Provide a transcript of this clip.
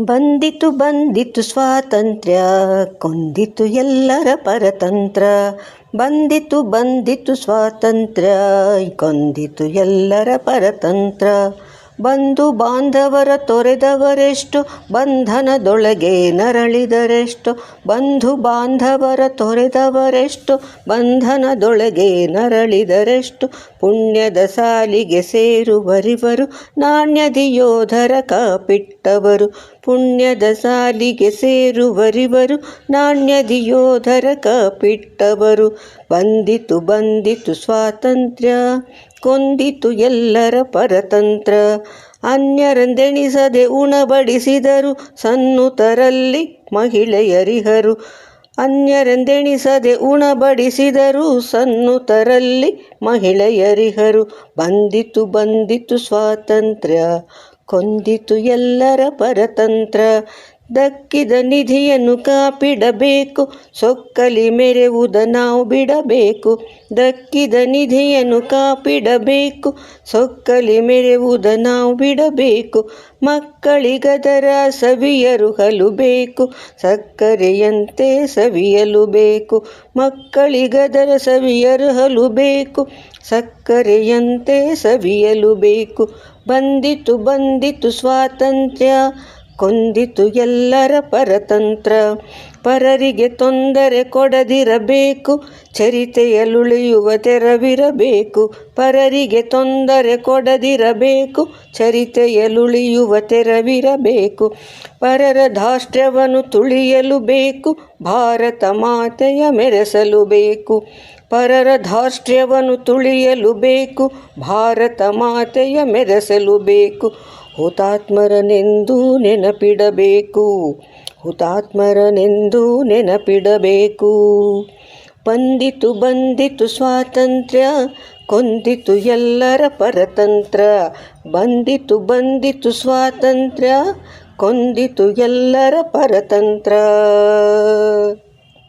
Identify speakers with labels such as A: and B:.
A: ಬಂದಿತು ಬಂದಿತು ಸ್ವಾತಂತ್ರ್ಯ, ಕೊಂದಿತು ಎಲ್ಲರ ಪರತಂತ್ರ. ಬಂದಿತು ಬಂದಿತು ಸ್ವಾತಂತ್ರ್ಯ, ಕೊಂದಿತು ಎಲ್ಲರ ಪರತಂತ್ರ. ಬಂಧು ಬಾಂಧವರ ತೊರೆದವರೆಷ್ಟು, ಬಂಧನದೊಳಗೆ ನರಳಿದರೆಷ್ಟು. ಬಂಧು ಬಾಂಧವರ ತೊರೆದವರೆಷ್ಟು, ಬಂಧನದೊಳಗೆ ನರಳಿದರೆಷ್ಟು. ಪುಣ್ಯದ ಸಾಲಿಗೆ ಸೇರುವರಿವರು, ನಾಣ್ಯದಿ ಯೋಧರ ಕಾಪಿಟ್ಟವರು. ಪುಣ್ಯದ ಸಾಲಿಗೆ ಸೇರುವರಿವರು ನಾಣ್ಯದಿ ಯೋಧರ ಕಪಿಟ್ಟವರು. ಬಂದಿತು ಬಂದಿತು ಸ್ವಾತಂತ್ರ್ಯ, ಕೊಂದಿತು ಎಲ್ಲರ ಪರತಂತ್ರ. ಅನ್ಯರಂದೆಣಿಸದೆ ಉಣಬಡಿಸಿದರು ಸನ್ನುತರಲ್ಲಿ ಮಹಿಳೆಯರಿಹರು. ಅನ್ಯರೆಂದೆಣಿಸದೆ ಉಣಬಡಿಸಿದರು ಸನ್ನುತರಲ್ಲಿ ಮಹಿಳೆಯರಿಹರು. ಬಂದಿತು ಬಂದಿತು ಸ್ವಾತಂತ್ರ್ಯ ಕೊಂದಿತು ಎಲ್ಲರ ಪರತಂತ್ರ. ದಕ್ಕಿದ ನಿಧಿಯನ್ನು ಕಾಪಿಡಬೇಕು. ಸೊಕ್ಕಲಿ ಮೆರೆವುದ ನಾವು ಬಿಡಬೇಕು. ದಕ್ಕಿದ ನಿಧಿಯನ್ನು ಕಾಪಿಡಬೇಕು. ಸೊಕ್ಕಲಿ ಮೆರೆವುದ ನಾವು ಬಿಡಬೇಕು. ಮಕ್ಕಳಿಗದರ ಸವಿಯರು ಹಲುಬೇಕು. ಸಕ್ಕರೆಯಂತೆ ಸವಿಯಲು ಬೇಕು ಮಕ್ಕಳಿಗದರ ಸವಿಯರು ಹಲುಬೇಕು. ಸಕ್ಕರೆಯಂತೆ ಸವಿಯಲು ಬೇಕು ಬಂದಿತು ಬಂದಿತು ಸ್ವಾತಂತ್ರ್ಯ. ಕೊಂದಿತು ಎಲ್ಲರ ಪರತಂತ್ರ. ಪರರಿಗೆ ತೊಂದರೆ ಕೊಡದಿರಬೇಕು ಚರಿತೆಯಲುಳಿಯುವ ತೆರವಿರಬೇಕು. ಪರರಿಗೆ ತೊಂದರೆ ಕೊಡದಿರಬೇಕು ಚರಿತೆಯಲುಳಿಯುವ ತೆರವಿರಬೇಕು. ಪರರ ಧಾಷ್ಟ್ಯವನ್ನು ತುಳಿಯಲು ಬೇಕು, ಭಾರತ ಮಾತೆಯ ಮೆರೆಸಲು ಬೇಕು. ಪರರ ಧಾಷ್ಟ್ಯವನ್ನು ತುಳಿಯಲು ಬೇಕು, ಭಾರತ ಮಾತೆಯ ಮೆರೆಸಲು ಬೇಕು. ಹುತಾತ್ಮರನೆಂದು ನೆನಪಿಡಬೇಕು. ಹುತಾತ್ಮರನೆಂದು ನೆನಪಿಡಬೇಕು. ಬಂದಿತು ಬಂದಿತು ಸ್ವಾತಂತ್ರ್ಯ, ಕೊಂದಿತು ಎಲ್ಲರ ಪರತಂತ್ರ. ಬಂದಿತು ಬಂದಿತು ಸ್ವಾತಂತ್ರ್ಯ, ಕೊಂದಿತು ಎಲ್ಲರ ಪರತಂತ್ರ.